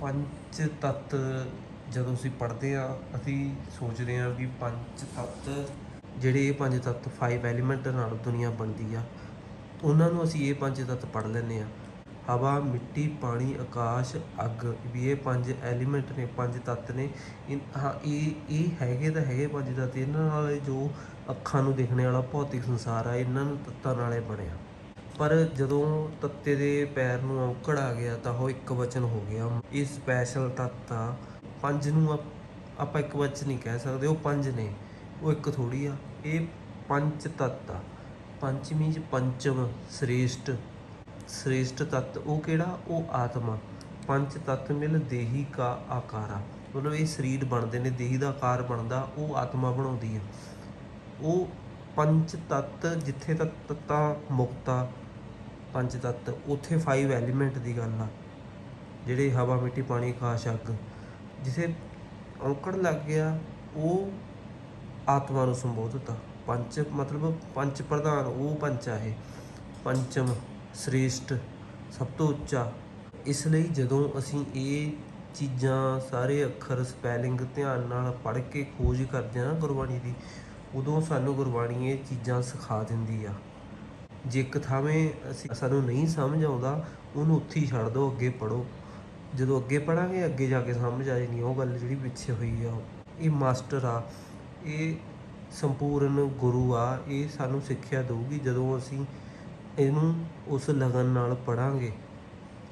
ਪੰਜ ਤੱਤ ਜਦੋਂ ਅਸੀਂ ਪੜ੍ਹਦੇ ਆ ਅਸੀਂ ਸੋਚਦੇ ਆ ਵੀ ਪੰਜ ਤੱਤ ਜਿਹੜੇ ਇਹ ਪੰਜ ਤੱਤ 5 ਐਲੀਮੈਂਟ ਨਾਲ ਦੁਨੀਆ ਬਣਦੀ ਆ, ਉਹਨਾਂ ਨੂੰ ਅਸੀਂ ਇਹ ਪੰਜ ਤੱਤ ਪੜ੍ਹ ਲੈਂਦੇ ਆ ਹਵਾ, ਮਿੱਟੀ, ਪਾਣੀ, ਆਕਾਸ਼, ਅੱਗ, ਵੀ ਇਹ ਪੰਜ ਐਲੀਮੈਂਟ ਨੇ, ਪੰਜ ਤੱਤ ਨੇ। ਇਨ- ਹਾਂ, ਇਹ ਇਹ ਹੈਗੇ ਤਾਂ ਹੈਗੇ ਪੰਜ ਤੱਤ, ਇਹਨਾਂ ਨਾਲ ਜੋ ਅੱਖਾਂ ਨੂੰ ਦਿਖਣੇ ਵਾਲਾ, ਭੌਤਿਕ ਸੰਸਾਰ ਆ, ਇਹਨਾਂ ਨੂੰ ਤੱਤਾਂ ਨਾਲੇ ਬਣਿਆ। ਪਰ ਜਦੋਂ ਤੱਤੇ ਦੇ ਪੈਰ ਨੂੰ ਔਕੜ ਆ ਗਿਆ ਤਾਂ ਉਹ ਇੱਕ ਵਚਨ ਹੋ ਗਿਆ। ਇਹ ਸਪੈਸ਼ਲ ਤੱਤ ਆ। ਪੰਜ ਨੂੰ ਆਪਾਂ ਇੱਕ ਵਚਨ ਨਹੀਂ ਕਹਿ ਸਕਦੇ। ਉਹ ਪੰਜ ਨੇ। ਉਹ ਇੱਕ ਥੋੜੀ ਆ। ਇਹ ਪੰਜ ਤੱਤ ਆ। ਪੰਚਮੀ ਚ ਪੰਚਮ ਸ੍ਰੇਸ਼ਟ। ਸ੍ਰੇਸ਼ਟ ਤੱਤ ਉਹ ਕਿਹੜਾ? ਉਹ ਆਤਮਾ। ਪੰਜ ਤੱਤ ਮਿਲ ਦੇਹੀ ਕਾ ਆਕਾਰਾ ਮਤਲਬ ਇਹ ਸਰੀਰ ਬਣਦੇ ਨੇ। ਦੇਹੀ ਦਾ ਆਕਾਰ ਬਣਦਾ। ਉਹ ਆਤਮਾ ਬਣਾਉਂਦੀ ਹੈ ਉਹ ਪੰਜ ਤੱਤ ਜਿੱਥੇ ਤੱਕ ਤੱਤਾਂ ਮੁਕਤਾ ਪੰਜ ਤੱਤ, ਉੱਥੇ 5 ਐਲੀਮੈਂਟ ਦੀ ਗੱਲ ਆ, ਜਿਹੜੇ ਹਵਾ, ਮਿੱਟੀ, ਪਾਣੀ, ਆਕਾਸ਼, ਅੱਗ, ਜਿਥੇ ਔਂਕੜ ਲੱਗ ਗਿਆ, ਉਹ ਆਤਮਾ ਨੂੰ ਸੰਬੋਧਤ। ਆ ਪੰਜ, ਮਤਲਬ ਪੰਜ ਪ੍ਰਧਾਨ, ਉਹ ਪੰਜ ਆ ਇਹ। ਪੰਚਮ, ਸ੍ਰੇਸ਼ਟ, ਸਭ ਤੋਂ ਉੱਚਾ। ਇਸ ਲਈ ਜਦੋਂ ਅਸੀਂ ਇਹ ਚੀਜ਼ਾਂ ਸਾਰੇ ਅੱਖਰ ਸਪੈਲਿੰਗ ਧਿਆਨ ਨਾਲ ਪੜ੍ਹ ਕੇ ਖੋਜ ਕਰਦੇ ਆ ਨਾ ਗੁਰਬਾਣੀ ਦੀ, ਉਦੋਂ ਸਾਨੂੰ ਗੁਰਬਾਣੀ ਇਹ ਚੀਜ਼ਾਂ ਸਿਖਾ ਦਿੰਦੀ ਆ। ਜੇ ਇੱਕ ਥਾਵੇਂ ਅਸੀਂ ਸਾਨੂੰ ਨਹੀਂ ਸਮਝ ਆਉਂਦਾ, ਉਹਨੂੰ ਉੱਥੇ ਹੀ ਛੱਡ ਦਿਓ, ਅੱਗੇ ਪੜੋ ਜਦੋਂ ਅੱਗੇ ਪੜਾਂਗੇ ਅੱਗੇ ਜਾ ਕੇ ਸਮਝ ਆ ਜਾਣੀ, ਉਹ ਗੱਲ ਜਿਹੜੀ ਪਿੱਛੇ ਹੋਈ ਆ, ਇਹ ਮਾਸਟਰ ਆ, ਇਹ ਸੰਪੂਰਨ ਗੁਰੂ ਆ, ਇਹ ਸਾਨੂੰ ਸਿੱਖਿਆ ਦਊਗੀ ਜਦੋਂ ਅਸੀਂ ਇਹਨੂੰ ਉਸ ਲਗਨ ਨਾਲ ਪੜਾਂਗੇ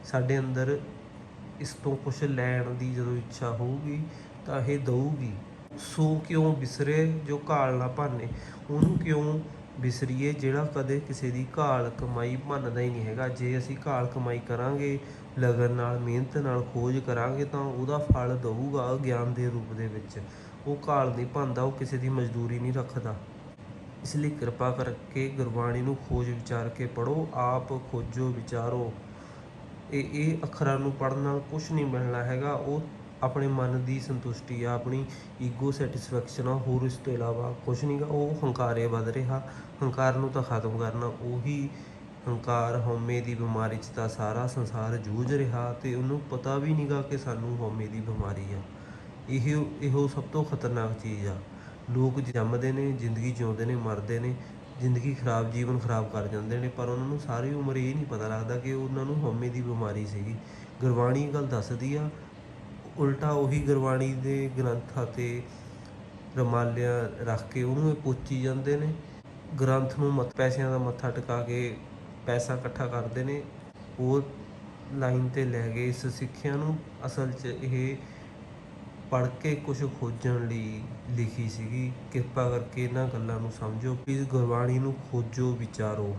ਸਾਡੇ ਅੰਦਰ ਇਸ ਤੋਂ ਕੁਝ ਲੈਣ ਦੀ ਜਦੋਂ ਇੱਛਾ ਹੋਊਗੀ, ਤਾਂ ਇਹ ਦਊਗੀ। ਸੋ ਕਿਉਂ ਬਿਸਰੇ ਜੋ ਘਾਲ ਨਾ ਭਾਨੇ ਉਹਨੂੰ ਕਿਉਂ ਵਿਸਰੀਏ ਜਿਹੜਾ ਕਦੇ ਕਿਸੇ ਦੀ ਘਾਲ ਕਮਾਈ ਭੰਨਦਾ ਹੀ ਨਹੀਂ ਹੈਗਾ। ਜੇ ਅਸੀਂ ਘਾਲ ਕਮਾਈ ਕਰਾਂਗੇ, ਲਗਨ ਨਾਲ, ਮਿਹਨਤ ਨਾਲ ਖੋਜ ਕਰਾਂਗੇ, ਤਾਂ ਉਹਦਾ ਫਲ ਦਊਗਾ ਗਿਆਨ ਦੇ ਰੂਪ ਦੇ ਵਿੱਚ। ਉਹ ਘਾਲ ਨਹੀਂ ਭੰਨਦਾ ਉਹ ਕਿਸੇ ਦੀ ਮਜ਼ਦੂਰੀ ਨਹੀਂ ਰੱਖਦਾ। ਇਸ ਲਈ ਕਿਰਪਾ ਕਰਕੇ ਗੁਰਬਾਣੀ ਨੂੰ ਖੋਜ ਵਿਚਾਰ ਕੇ ਪੜੋ ਆਪ ਖੋਜੋ, ਵਿਚਾਰੋ। ਇਹ ਇਹ ਅੱਖਰਾਂ ਨੂੰ ਪੜ੍ਹਨ ਨਾਲ ਕੁਝ ਨਹੀਂ ਮਿਲਣਾ ਹੈਗਾ। ਉਹ ਆਪਣੇ ਮਨ ਦੀ ਸੰਤੁਸ਼ਟੀ ਆ, ਆਪਣੀ ਈਗੋ ਸੈਟੀਸਫੈਕਸ਼ਨ ਆ, ਹੋਰ ਇਸ ਤੋਂ ਇਲਾਵਾ ਕੁਝ ਨਹੀਂਗਾ ਉਹ ਹੰਕਾਰੇ ਵੱਧ ਰਿਹਾ। ਹੰਕਾਰ ਨੂੰ ਤਾਂ ਖਤਮ ਕਰਨਾ ਉਹੀ ਹੰਕਾਰ ਹਉਮੈ ਦੀ ਬਿਮਾਰੀ 'ਚ ਤਾਂ ਸਾਰਾ ਸੰਸਾਰ ਜੂਝ ਰਿਹਾ ਤੇ ਉਹਨੂੰ ਪਤਾ ਵੀ ਨਹੀਂਗਾ ਕਿ ਸਾਨੂੰ ਹਉਮੈ ਦੀ ਬਿਮਾਰੀ ਆ। ਇਹ ਇਹੋ ਸਭ ਤੋਂ ਖਤਰਨਾਕ ਚੀਜ਼ ਆ। ਲੋਕ ਜੰਮਦੇ ਨੇ, ਜ਼ਿੰਦਗੀ ਜਿਉਂਦੇ ਨੇ, ਮਰਦੇ ਨੇ, ਜ਼ਿੰਦਗੀ ਖਰਾਬ, ਜੀਵਨ ਖਰਾਬ ਕਰ ਜਾਂਦੇ ਨੇ, ਪਰ ਉਹਨਾਂ ਨੂੰ ਸਾਰੀ ਉਮਰ ਇਹ ਨਹੀਂ ਪਤਾ ਲੱਗਦਾ ਕਿ ਉਹਨਾਂ ਨੂੰ ਹਉਮੈ ਦੀ ਬਿਮਾਰੀ ਸੀਗੀ। ਗੁਰਬਾਣੀ ਇਹ ਗੱਲ ਦੱਸਦੀ ਆ ਉਲਟਾ ਉਹੀ ਗੁਰਬਾਣੀ ਦੇ ਗ੍ਰੰਥਾਂ ਤੇ ਰਮਾਲਿਆ ਰੱਖ ਕੇ ਉਹਨੂੰ ਇਹ ਪੋਚੀ ਜਾਂਦੇ ਨੇ। ਗ੍ਰੰਥ ਨੂੰ ਮਤ ਪੈਸਿਆਂ ਦਾ ਮੱਥਾ ਟਿਕਾ ਕੇ ਪੈਸਾ ਇਕੱਠਾ ਕਰਦੇ ਨੇ। ਉਹ ਲਾਈਨ ਤੇ ਲੈ ਗਏ ਇਸ ਸਿੱਖਿਆ ਨੂੰ ਅਸਲ 'ਚ ਇਹ ਪੜ੍ਹ ਕੇ ਕੁਝ ਖੋਜਣ ਲਈ ਲਿਖੀ ਸੀਗੀ। ਕਿਰਪਾ ਕਰਕੇ ਇਹਨਾਂ ਗੱਲਾਂ ਨੂੰ ਸਮਝੋ। ਪਲੀਜ਼ ਗੁਰਬਾਣੀ ਨੂੰ ਖੋਜੋ, ਵਿਚਾਰੋ।